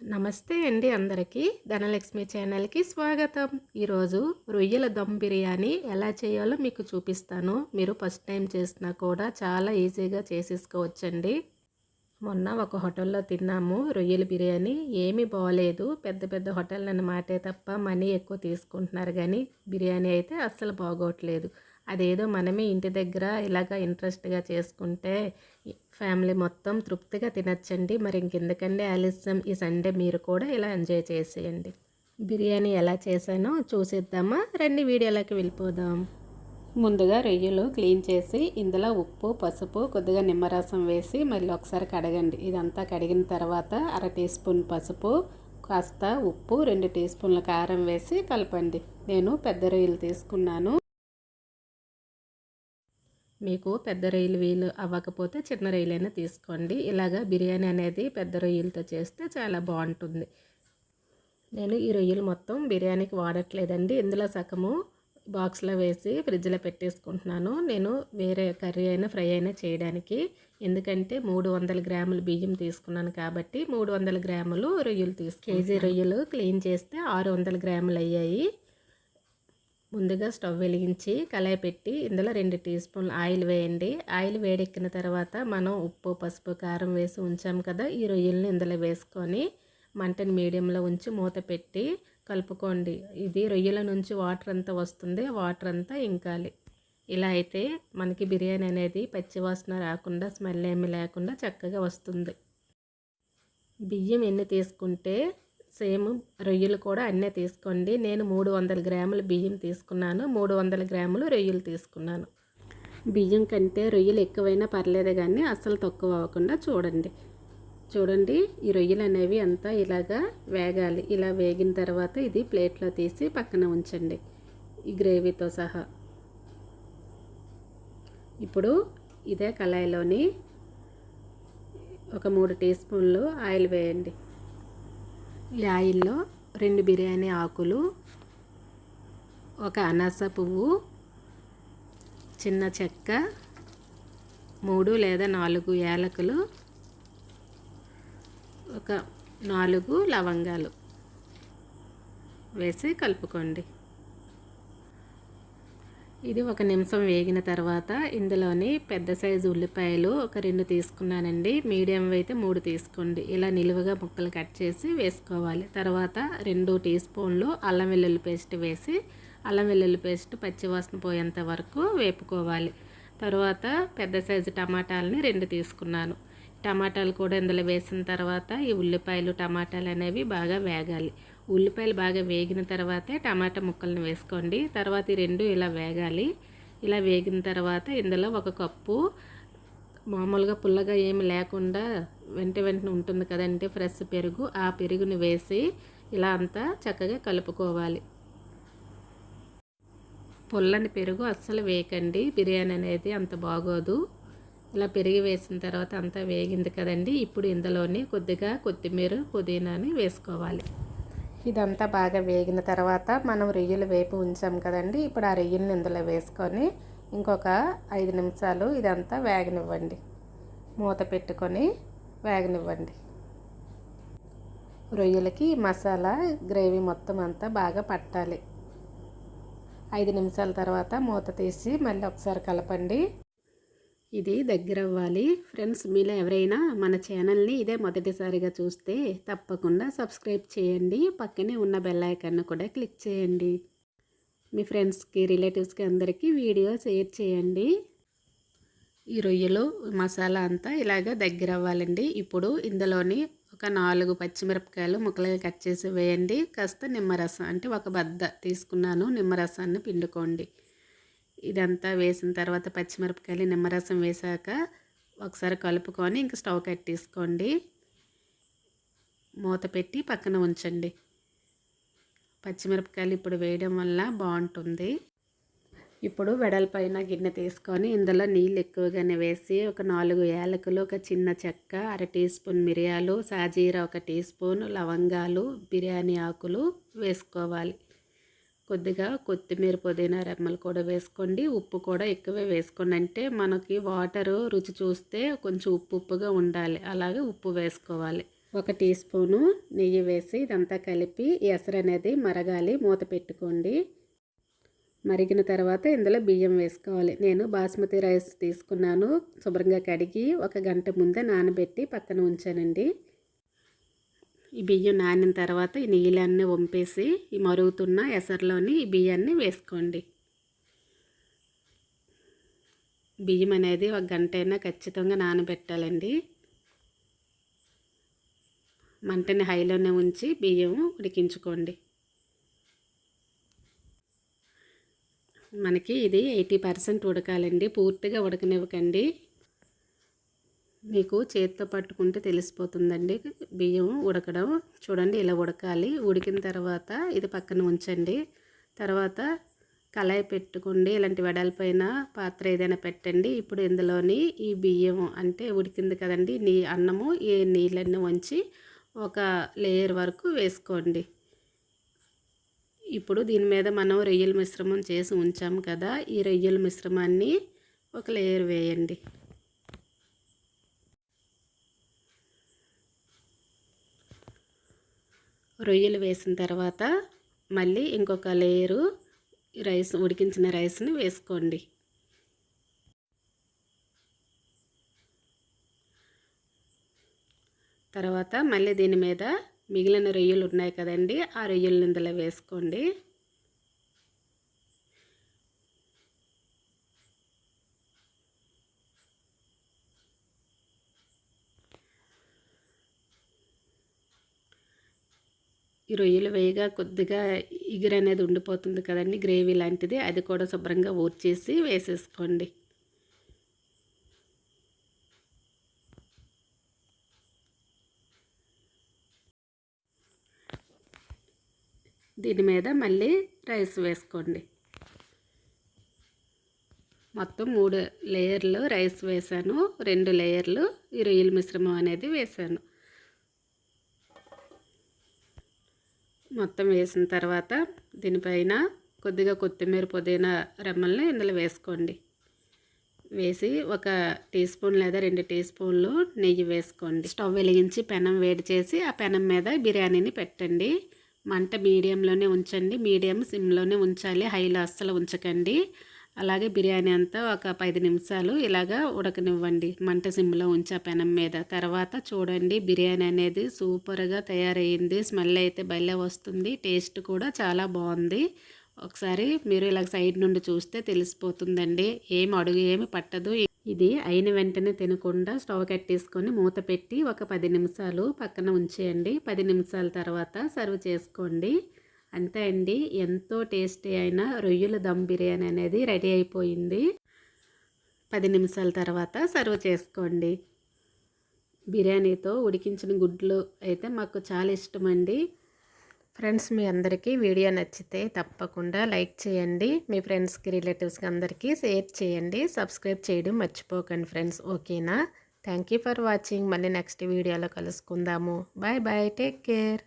నమస్తే అండి అందరికీ. ధనలక్ష్మి ఛానల్కి స్వాగతం. ఈరోజు రొయ్యల దమ్ బిర్యానీ ఎలా చేయాలో మీకు చూపిస్తాను. మీరు ఫస్ట్ టైం చేసినా కూడా చాలా ఈజీగా చేసేసుకోవచ్చండి. మొన్న ఒక హోటల్లో తిన్నాము. రొయ్యల బిర్యానీ ఏమీ బాగలేదు పెద్ద పెద్ద హోటల్ నన్ను మాటే తప్ప మనీ ఎక్కువ తీసుకుంటున్నారు కానీ బిర్యానీ అయితే అస్సలు బాగోట్లేదు. అదేదో మనమే ఇంటి దగ్గర ఇలాగ ఇంట్రెస్ట్గా చేసుకుంటే ఫ్యామిలీ మొత్తం తృప్తిగా తినచ్చండి. మరి ఇంకెందుకండి ఆలస్యం. ఈ సండే మీరు కూడా ఇలా ఎంజాయ్ చేసేయండి. బిర్యానీ ఎలా చేశానో చూసేద్దామా? రండి వీడియోలోకి వెళ్ళిపోదాం. ముందుగా రొయ్యలు క్లీన్ చేసి ఇందులో ఉప్పు పసుపు కొద్దిగా నిమ్మరసం వేసి మళ్ళీ ఒకసారి కడగండి. ఇదంతా కడిగిన తర్వాత అర టీ స్పూన్ పసుపు కాస్త ఉప్పు రెండు టీ స్పూన్ల కారం వేసి కలపండి. నేను పెద్ద రొయ్యలు తీసుకున్నాను. మీకు పెద్ద రొయ్యలు వీలు అవ్వకపోతే చిన్న రొయ్యలైనా తీసుకోండి. ఇలాగా బిర్యానీ అనేది పెద్ద రొయ్యలతో చేస్తే చాలా బాగుంటుంది. నేను ఈ రొయ్యలు మొత్తం బిర్యానీకి వాడట్లేదండి. ఇందులో సగము బాక్స్లో వేసి ఫ్రిడ్జ్లో పెట్టేసుకుంటున్నాను. నేను వేరే కర్రీ అయినా ఫ్రై అయినా చేయడానికి. ఎందుకంటే మూడు వందల గ్రాములు బియ్యం తీసుకున్నాను కాబట్టి మూడు వందల గ్రాములు రొయ్యలు తీసు కేజీ రొయ్యలు క్లీన్ చేస్తే ఆరు వందల గ్రాములు అయ్యాయి. ముందుగా స్టవ్ వెలిగించి కళాయి పెట్టి ఇందులో రెండు టీ స్పూన్లు ఆయిల్ వేయండి. ఆయిల్ వేడెక్కిన తర్వాత మనం ఉప్పు పసుపు కారం వేసి ఉంచాం కదా ఈ రొయ్యల్ని ఇందులో వేసుకొని మంటని మీడియంలో ఉంచి మూత పెట్టి కలుపుకోండి. ఇది రొయ్యల నుంచి వాటర్ అంతా వస్తుంది వాటర్ అంతా ఇంకాలి. ఇలా అయితే మనకి బిర్యానీ అనేది పచ్చివాసన రాకుండా స్మెల్ ఏమి లేకుండా చక్కగా వస్తుంది. బియ్యం ఎన్ని తీసుకుంటే సేమ్ రొయ్యలు కూడా అన్నీ తీసుకోండి. నేను మూడు వందల గ్రాముల బియ్యం తీసుకున్నాను. మూడు వందల గ్రాములు రొయ్యలు తీసుకున్నాను. బియ్యం కంటే రొయ్యలు ఎక్కువైనా పర్లేదు కానీ అస్సలు తక్కువ అవ్వకుండా చూడండి. చూడండి ఈ రొయ్యలు అనేవి అంతా ఇలాగా వేగాలి. ఇలా వేగిన తర్వాత ఇది ప్లేట్లో తీసి పక్కన ఉంచండి ఈ గ్రేవీతో సహా. ఇప్పుడు ఇదే కళాయిలోని ఒక మూడు టీ స్పూన్లు ఆయిల్ వేయండి. ఈ ఆయిల్లో రెండు బిర్యానీ ఆకులు ఒక అనాస పువ్వు చిన్న చెక్క మూడు లేదా నాలుగు యాలకులు ఒక నాలుగు లవంగాలు వేసి కలుపుకోండి. ఇది ఒక నిమిషం వేగిన తర్వాత ఇందులోని పెద్ద సైజు ఉల్లిపాయలు ఒక రెండు తీసుకున్నానండి. మీడియం అయితే మూడు తీసుకోండి. ఇలా నిలువుగా ముక్కలు కట్ చేసి వేసుకోవాలి. తర్వాత రెండు టీ స్పూన్లు అల్లం వెల్లుల్లి పేస్ట్ వేసి అల్లం వెల్లుల్లి పేస్ట్ పచ్చివాసన పోయేంత వరకు వేపుకోవాలి. తర్వాత పెద్ద సైజు టమాటాలని రెండు తీసుకున్నాను. టమాటాలు కూడా ఇందులో వేసిన తర్వాత ఈ ఉల్లిపాయలు టమాటాలు అనేవి బాగా వేగాలి. ఉల్లిపాయలు బాగా వేగిన తర్వాతే టమాటా ముక్కలను వేసుకోండి. తర్వాత ఈ రెండు ఇలా వేగాలి. ఇలా వేగిన తర్వాత ఇందులో ఒక కప్పు మామూలుగా పుల్లగా ఏమి లేకుండా వెంట వెంటనే ఉంటుంది కదంటే ఫ్రెష్ పెరుగు. ఆ పెరుగుని వేసి ఇలా అంతా చక్కగా కలుపుకోవాలి. పుల్లని పెరుగు అస్సలు వేయకండి. బిర్యానీ అనేది అంత బాగోదు. ఇలా పెరిగి వేసిన తర్వాత అంతా వేగింది కదండి. ఇప్పుడు ఇందులోని కొద్దిగా కొత్తిమీర పుదీనాని వేసుకోవాలి. ఇదంతా బాగా వేగిన తర్వాత మనం రొయ్యలు వేపు ఉంచాం కదండి. ఇప్పుడు ఆ రొయ్యలను ఇందులో వేసుకొని ఇంకొక ఐదు నిమిషాలు ఇదంతా వేగనివ్వండి. మూత పెట్టుకొని వేగనివ్వండి. రొయ్యలకి మసాలా గ్రేవీ మొత్తం అంతా బాగా పట్టాలి. ఐదు నిమిషాల తర్వాత మూత తీసి మళ్ళీ ఒకసారి కలపండి. ఇది దగ్గర అవ్వాలి ఫ్రెండ్స్ మీలో ఎవరైనా మన ఛానల్ని ఇదే మొదటిసారిగా చూస్తే తప్పకుండా సబ్స్క్రైబ్ చేయండి. పక్కనే ఉన్న బెల్ కూడా క్లిక్ చేయండి. మీ ఫ్రెండ్స్కి రిలేటివ్స్కి అందరికీ వీడియో షేర్ చేయండి. ఈ రొయ్యలు మసాలా అంతా ఇలాగ దగ్గర అవ్వాలండి ఇప్పుడు ఇందులోని ఒక నాలుగు పచ్చిమిరపకాయలు ముక్కలుగా కట్ చేసి వేయండి. కాస్త నిమ్మరసం అంటే ఒక బద్ద తీసుకున్నాను. నిమ్మరసాన్ని పిండుకోండి. ఇదంతా వేసిన తర్వాత పచ్చిమిరపకాయలు నిమ్మరసం వేసాక ఒకసారి కలుపుకొని ఇంక స్టవ్ కట్టేసుకోండి. మూత పెట్టి పక్కన ఉంచండి. పచ్చిమిరపకాయలు ఇప్పుడు వేయడం వల్ల బాగుంటుంది. ఇప్పుడు వెడల్పైన గిన్నె తీసుకొని ఇందులో నీళ్ళు ఎక్కువగానే వేసి ఒక నాలుగు యాలకులు ఒక చిన్న చెక్క అర టీ స్పూన్ మిరియాలు సాజీర ఒక టీ స్పూన్ లవంగాలు బిర్యానీ ఆకులు వేసుకోవాలి. కొద్దిగా కొత్తిమీర పుదీనా రెమ్మలు కూడా వేసుకోండి. ఉప్పు కూడా ఎక్కువే వేసుకోండి. అంటే మనకి వాటరు రుచి చూస్తే కొంచెం ఉప్పు ఉప్పుగా ఉండాలి. అలాగే ఉప్పు వేసుకోవాలి. ఒక టీ స్పూను నెయ్యి వేసి ఇదంతా కలిపి ఎసరు అనేది మరగాలి. మూత పెట్టుకోండి. మరిగిన తర్వాత ఇందులో బియ్యం వేసుకోవాలి. నేను బాస్మతి రైస్ తీసుకున్నాను. శుభ్రంగా కడిగి ఒక గంట ముందే నానబెట్టి పక్కన ఉంచానండి. ఈ బియ్యం నానిన తర్వాత ఈ నీళ్ళన్నీ వంపేసి ఈ మరుగుతున్న ఎసరులోని ఈ బియ్యాన్ని వేసుకోండి. బియ్యం అనేది ఒక గంట అయినా ఖచ్చితంగా నానబెట్టాలండి. మంటని హైలోనే ఉంచి బియ్యం ఉడికించుకోండి. మనకి ఇది ఎయిటీ పర్సెంట్ ఉడకాలండి. పూర్తిగా ఉడకనివ్వకండి. మీకు చేతితో పట్టుకుంటే తెలిసిపోతుందండి. బియ్యం ఉడకడం. చూడండి ఇలా ఉడకాలి. ఉడికిన తర్వాత ఇది పక్కన ఉంచండి. తర్వాత కళాయి పెట్టుకోండి. ఇలాంటి వెడల్పైన పాత్ర ఏదైనా పెట్టండి. ఇప్పుడు ఇందులోని ఈ బియ్యం అంటే ఉడికింది కదండి. నీ అన్నము ఈ నీళ్ళన్నీ ఉంచి ఒక లేయర్ వరకు వేసుకోండి. ఇప్పుడు దీని మీద మనం రొయ్యల మిశ్రమం చేసి ఉంచాము కదా. ఈ రొయ్యల మిశ్రమాన్ని ఒక లేయర్ వేయండి. రొయ్యలు వేసిన తర్వాత మళ్ళీ ఇంకొక లేయరు రైస్ ఉడికించిన రైస్ని వేసుకోండి. తర్వాత మళ్ళీ దీని మీద మిగిలిన రొయ్యలు ఉన్నాయి కదండి ఆ రొయ్యలు ఇందులో వేసుకోండి. ఈ రొయ్యలు వేయగా కొద్దిగా ఇగురు అనేది ఉండిపోతుంది కదండి గ్రేవీ లాంటిది. అది కూడా శుభ్రంగా ఊర్చేసి వేసేసుకోండి. దీని మీద మళ్ళీ రైస్ వేసుకోండి. మొత్తం మూడు లేయర్లు రైస్ వేసాను. రెండు లేయర్లు ఈ రొయ్యల మిశ్రమం అనేది వేసాను. మొత్తం వేసిన తర్వాత దీనిపైన కొద్దిగా కొత్తిమీర పుదీనా రెమ్మల్ని ఇందులో వేసుకోండి. వేసి ఒక టీ స్పూన్ లేదా రెండు టీ స్పూన్లు నెయ్యి వేసుకోండి. స్టవ్ వెలిగించి పెనం వేడి చేసి ఆ పెనం మీద బిర్యానీని పెట్టండి. మంట మీడియంలోనే ఉంచండి. మీడియం సిమ్లోనే ఉంచాలి. హైలో అస్సలు ఉంచకండి. అలాగే బిర్యానీ అంతా ఒక పది నిమిషాలు ఇలాగా ఉడకనివ్వండి. మంట సిమ్లో ఉంచా పెనం మీద. తర్వాత చూడండి బిర్యానీ అనేది సూపర్గా తయారయ్యింది. స్మెల్ అయితే భలే వస్తుంది. టేస్ట్ కూడా చాలా బాగుంది. ఒకసారి మీరు ఇలా సైడ్ నుండి చూస్తే తెలిసిపోతుందండి. ఏం అడుగు ఏమి పట్టదు. ఇది అయిన వెంటనే తినకుండా స్టవ్ కట్టేసుకొని మూత పెట్టి ఒక పది నిమిషాలు పక్కన ఉంచేయండి. పది నిమిషాల తర్వాత సర్వ్ చేసుకోండి. అంతే అండి. ఎంతో టేస్టీ అయిన రొయ్యల దమ్ బిర్యానీ అనేది రెడీ అయిపోయింది. పది నిమిషాల తర్వాత సర్వ్ చేసుకోండి. బిర్యానీతో ఉడికించిన గుడ్లు అయితే మాకు చాలా ఇష్టం అండి. ఫ్రెండ్స్ మీ అందరికీ వీడియో నచ్చితే తప్పకుండా లైక్ చేయండి. మీ ఫ్రెండ్స్కి రిలేటివ్స్కి అందరికీ షేర్ చేయండి. సబ్స్క్రైబ్ చేయడం మర్చిపోకండి ఫ్రెండ్స్. ఓకేనా? Thank you for watching. మళ్ళీ నెక్స్ట్ వీడియోలో కలుసుకుందాము. Bye bye. Take care.